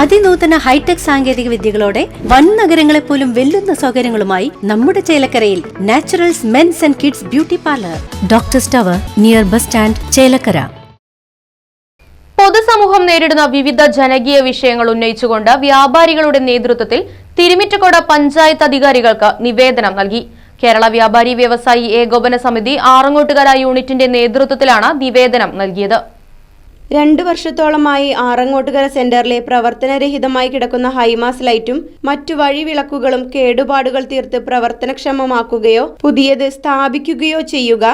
അതിനൂതന hi tech സാങ്കേതിക വിദ്യകളോടെ വൻ നഗരങ്ങളെ പോലും വെല്ലുന്ന സൗകര്യങ്ങളുമായി നമ്മുടെ ചേലക്കരയിൽ Naturals men's and kids beauty parlour. Doctor tower near bus stand Chelakkara. പൊതുസമൂഹം നേരിടുന്ന വിവിധ ജനകീയ വിഷയങ്ങൾ ഉന്നയിച്ചുകൊണ്ട് വ്യാപാരികളുടെ നേതൃത്വത്തിൽ തിരുമിറ്റക്കോട് പഞ്ചായത്ത് അധികാരികൾക്ക് നിവേദനം നൽകി. കേരള വ്യാപാരി വ്യവസായി ഏകോപന സമിതി ആറങ്ങോട്ടുകര യൂണിറ്റിന്റെ നേതൃത്വത്തിലാണ് നിവേദനം നൽകിയത്. രണ്ടു വർഷത്തോളമായി ആറങ്ങോട്ടുകര സെന്ററിലെ പ്രവർത്തനരഹിതമായി കിടക്കുന്ന ഹൈമാസ് ലൈറ്റും മറ്റു വഴിവിളക്കുകളും കേടുപാടുകൾ തീർത്ത് പ്രവർത്തനക്ഷമമാക്കുകയോ പുതിയത് സ്ഥാപിക്കുകയോ ചെയ്യുക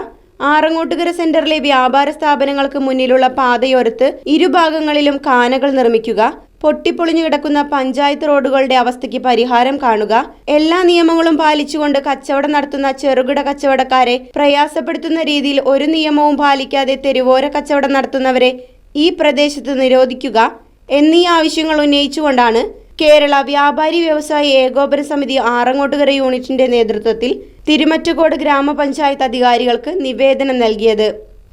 ആറങ്ങോട്ടുകര സെന്ററിലെ വ്യാപാര സ്ഥാപനങ്ങൾക്ക് മുന്നിലുള്ള പാതയോരത്ത് ഇരുഭാഗങ്ങളിലും കാനകൾ നിർമ്മിക്കുക പൊട്ടിപ്പൊളിഞ്ഞു കിടക്കുന്ന പഞ്ചായത്ത് റോഡുകളുടെ അവസ്ഥയ്ക്ക് പരിഹാരം കാണുക എല്ലാ നിയമങ്ങളും പാലിച്ചുകൊണ്ട് കച്ചവടം നടത്തുന്ന ചെറുകിട കച്ചവടക്കാരെ പ്രയാസപ്പെടുത്തുന്ന രീതിയിൽ ഒരു നിയമവും പാലിക്കാതെ തെരുവോര കച്ചവടം നടത്തുന്നവരെ ഈ പ്രദേശത്ത് നിരോധിക്കുക എന്നീ ആവശ്യങ്ങൾ ഉന്നയിച്ചുകൊണ്ടാണ് കേരള വ്യാപാരി വ്യവസായി ഏകോപന സമിതി ആറങ്ങോട്ടുകര യൂണിറ്റിന്റെ നേതൃത്വത്തിൽ തിരുമറ്റക്കോട് ഗ്രാമപഞ്ചായത്ത് അധികാരികൾക്ക് നിവേദനം നൽകിയത്.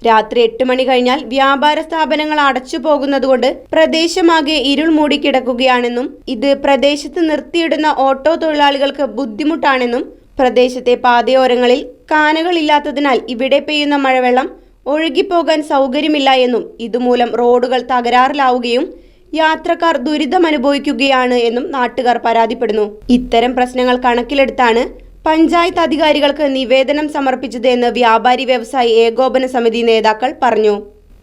രാത്രി എട്ട് മണി കഴിഞ്ഞാൽ വ്യാപാര സ്ഥാപനങ്ങൾ അടച്ചു പോകുന്നതുകൊണ്ട് പ്രദേശമാകെ ഇരുൾ മൂടിക്കിടക്കുകയാണെന്നും ഇത് പ്രദേശത്ത് നിർത്തിയിടുന്ന ഓട്ടോ തൊഴിലാളികൾക്ക് ബുദ്ധിമുട്ടാണെന്നും പ്രദേശത്തെ പാതയോരങ്ങളിൽ കാനകളില്ലാത്തതിനാൽ ഇവിടെ പെയ്യുന്ന മഴവെള്ളം ഒഴുകിപ്പോകാൻ സൗകര്യമില്ല എന്നും ഇതുമൂലം റോഡുകൾ തകരാറിലാവുകയും യാത്രക്കാർ ദുരിതമനുഭവിക്കുകയാണ് എന്നും നാട്ടുകാർ പരാതിപ്പെടുന്നു. ഇത്തരം പ്രശ്നങ്ങൾ കണക്കിലെടുത്താണ് പഞ്ചായത്ത് അധികാരികൾക്ക് നിവേദനം സമർപ്പിച്ചത് എന്ന് വ്യാപാരി വ്യവസായി ഏകോപന സമിതി നേതാക്കൾ പറഞ്ഞു.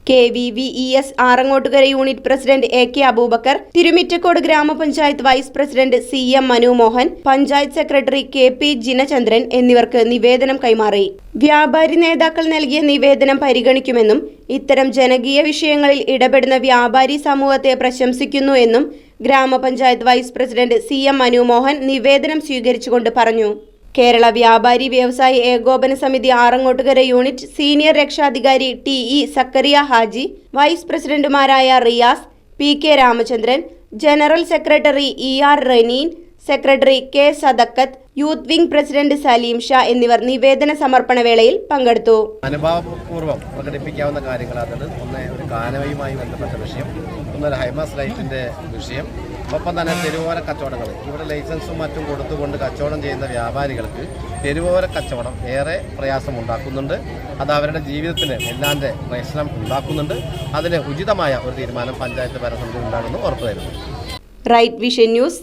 K V V E S Arangottukara unit president A K Abubakar Thirumittacode ഗ്രാമപഞ്ചായത്ത് vice president C M Manumohan panchayat secretary K P Jinachandran എന്നിവർക്ക് നിവേദനം കൈമാറി. വ്യാപാരി നേതാക്കൾ നൽകിയ നിവേദനം പരിഗണിക്കുമെന്നും ഇത്തരം ജനകീയ വിഷയങ്ങളിൽ ഇടപെടുന്ന വ്യാപാരി സമൂഹത്തെ പ്രശംസിക്കുന്നു എന്നും ഗ്രാമപഞ്ചായത്ത് vice president C M Manumohan നിവേദനം സ്വീകരിച്ചുകൊണ്ട് പറഞ്ഞു. കേരള വ്യാപാരി വ്യവസായി ഏകോപന സമിതി ആറങ്ങോട്ടുകര യൂണിറ്റ് സീനിയർ രക്ഷാധികാരി T E Zakariya Haji vice പ്രസിഡന്റുമാരായ Riyas P K Ramachandran general secretary E R Raneen secretary K Sadakkath youth wing president Saleem Shah എന്നിവർ നിവേദന സമർപ്പണ വേളയിൽ പങ്കെടുത്തു. അനുഭാവപൂർവം പ്രകടിപ്പിക്കാവുന്ന കാര്യങ്ങൾ കാര്യങ്ങളാണ് ഒന്ന് ഒരു കാനവയുമായി ബന്ധപ്പെട്ട വിഷയം. ഒന്നൊരു ഹൈമസ് ലൈറ്റിന്റെ വിഷയം. ഒപ്പം തന്നെ തെരുവോര കച്ചവടങ്ങൾ. ഇവിടെ ലൈസൻസും മറ്റും കൊടുത്തുകൊണ്ട് കച്ചവടം ചെയ്യുന്ന വ്യാപാരികൾക്ക് തെരുവോര കച്ചവടം ഏറെ പ്രയാസം ഉണ്ടാക്കുന്നുണ്ട് അത് അവരുടെ ജീവിതത്തിന് എല്ലാന്റെ പ്രശ്നം ഉണ്ടാക്കുന്നുണ്ട്. അതിന് ഉചിതമായ ഒരു തീരുമാനം പഞ്ചായത്ത് ഭരണസമിതി ഉണ്ടാകുമെന്ന് ഉറപ്പുതരുന്നു right vision news